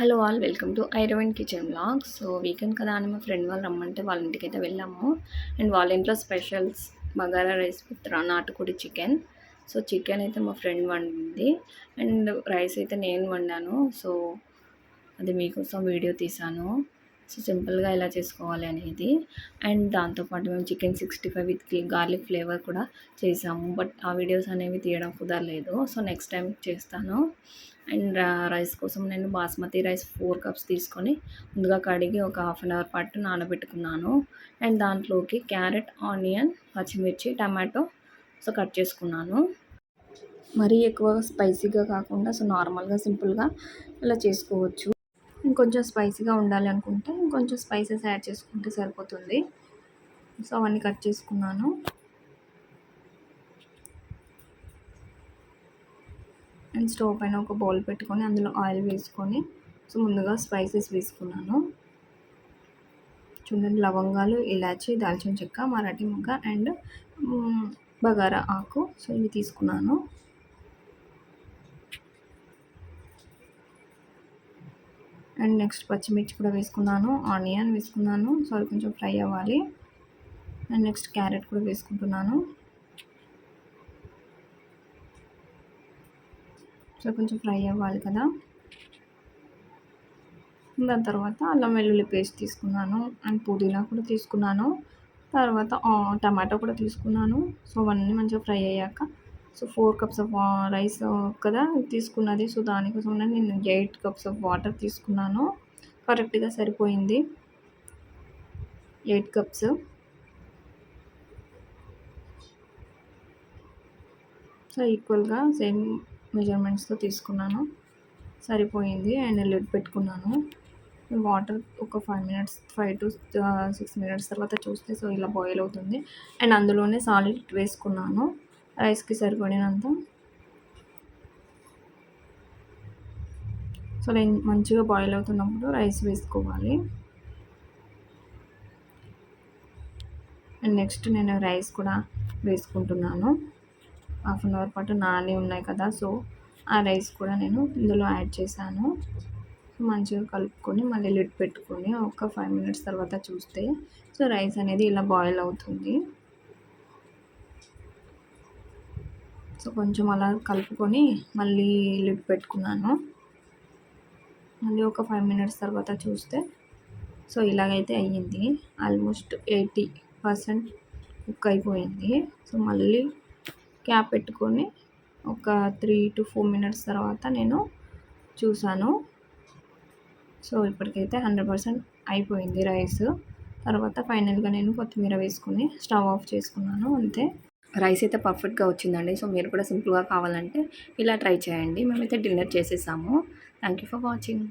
Hello all welcome to ఐరవెన్ kitchen blog so weekend కదా అని మా ఫ్రెండ్ వాళ్ళు రమ్మంటే వాళ్ళ ఇంటికి అయితే వెళ్ళాము. అండ్ వాళ్ళ ఇంట్లో స్పెషల్స్ బగారా రైస్ విత్ నాటుకోడి చికెన్. సో చికెన్ అయితే మా ఫ్రెండ్ వండింది. అండ్ రైస్ అయితే నేను వండాను. సో అది మీకోసం వీడియో తీసాను సో సింపుల్గా ఎలా చేసుకోవాలి అనేది. అండ్ దాంతోపాటు మేము chicken sixty five with garlic flavour కూడా చేసాము. బట్ ఆ వీడియోస్ అనేవి తీయడం కుదరలేదు. సో నెక్స్ట్ టైం చేస్తాను. అండ్ రైస్ కోసం నేను బాస్మతి రైస్ ఫోర్ కప్స్ తీసుకొని ముందుగా కడిగి ఒక హాఫ్ అన్ అవర్ పాటు నానబెట్టుకున్నాను. అండ్ దాంట్లోకి క్యారెట్ ఆనియన్ పచ్చిమిర్చి టమాటో సో కట్ చేసుకున్నాను. మరీ ఎక్కువ స్పైసీగా కాకుండా సో నార్మల్గా సింపుల్గా ఇలా చేసుకోవచ్చు. ఇంకొంచెం స్పైసీగా ఉండాలి అనుకుంటే ఇంకొంచెం స్పైసెస్ యాడ్ చేసుకుంటే సరిపోతుంది. సో అవన్నీ కట్ చేసుకున్నాను. అండ్ స్టవ్ పైన ఒక బౌల్ పెట్టుకొని అందులో ఆయిల్ వేసుకొని సో ముందుగా స్పైసెస్ వేసుకున్నాను. చూడండి లవంగాలు ఇలాచి దాల్చిన చెక్క మరాఠీ మొగ్గ అండ్ బగారా ఆకు. సో ఇవి తీసుకున్నాను. అండ్ నెక్స్ట్ పచ్చిమిర్చి కూడా వేసుకున్నాను ఆనియన్ వేసుకున్నాను సో అది కొంచెం ఫ్రై అవ్వాలి. అండ్ నెక్స్ట్ క్యారెట్ కూడా వేసుకుంటున్నాను. సో కొంచెం ఫ్రై అవ్వాలి కదా. దాని తర్వాత అల్లం వెల్లుల్లి పేస్ట్ తీసుకున్నాను అండ్ పుదీనా కూడా తీసుకున్నాను. తర్వాత టమాటో కూడా తీసుకున్నాను. సో అవన్నీ మంచిగా ఫ్రై అయ్యాక so four cups of rice కదా తీసుకున్నది. సో దానికోసం నేను ఎయిట్ కప్స్ ఆఫ్ వాటర్ తీసుకున్నాను. కరెక్ట్గా సరిపోయింది. Eight cups. సో ఈక్వల్గా సేమ్ మెజర్మెంట్స్తో తీసుకున్నాను. సరిపోయింది. అండ్ లిడ్ పెట్టుకున్నాను. వాటర్ ఒక five minutes five to six minutes తర్వాత చూస్తే సో ఇలా బాయిల్ అవుతుంది. అండ్ అందులోనే సాలిడ్ వేసుకున్నాను. రైస్కి సరిపడినంత. సో మంచిగా బాయిల్ అవుతున్నప్పుడు రైస్ వేసుకోవాలి. అండ్ నెక్స్ట్ నేను రైస్ కూడా వేసుకుంటున్నాను. హాఫ్ అన్ అవర్ పాటు నాని ఉన్నాయి కదా సో ఆ రైస్ కూడా నేను ఇందులో యాడ్ చేశాను. మంచిగా కలుపుకొని మళ్ళీ లిడ్ పెట్టుకొని ఒక ఫైవ్ మినిట్స్ తర్వాత చూస్తే సో రైస్ అనేది ఇలా బాయిల్ అవుతుంది. సో కొంచెం అలా కలుపుకొని మళ్ళీ లిడ్ పెట్టుకున్నాను. మళ్ళీ ఒక ఫైవ్ మినిట్స్ తర్వాత చూస్తే సో ఇలాగైతే అయ్యింది. ఆల్మోస్ట్ ఎయిటీ పర్సెంట్ కుక్ అయిపోయింది. సో మళ్ళీ క్యాప్ పెట్టుకొని ఒక త్రీ టు ఫోర్ మినిట్స్ తర్వాత నేను చూసాను. సో ఇప్పటికైతే హండ్రెడ్ పర్సెంట్ అయిపోయింది రైస్. తర్వాత ఫైనల్గా నేను కొత్తిమీర వేసుకుని స్టవ్ ఆఫ్ చేసుకున్నాను. అంతే. రైస్ అయితే పర్ఫెక్ట్గా వచ్చిందండి. సో మీరు కూడా సింపుల్గా కావాలంటే ఇలా ట్రై చేయండి. మేమైతే డిన్నర్ చేసేసాము. Thank you for watching.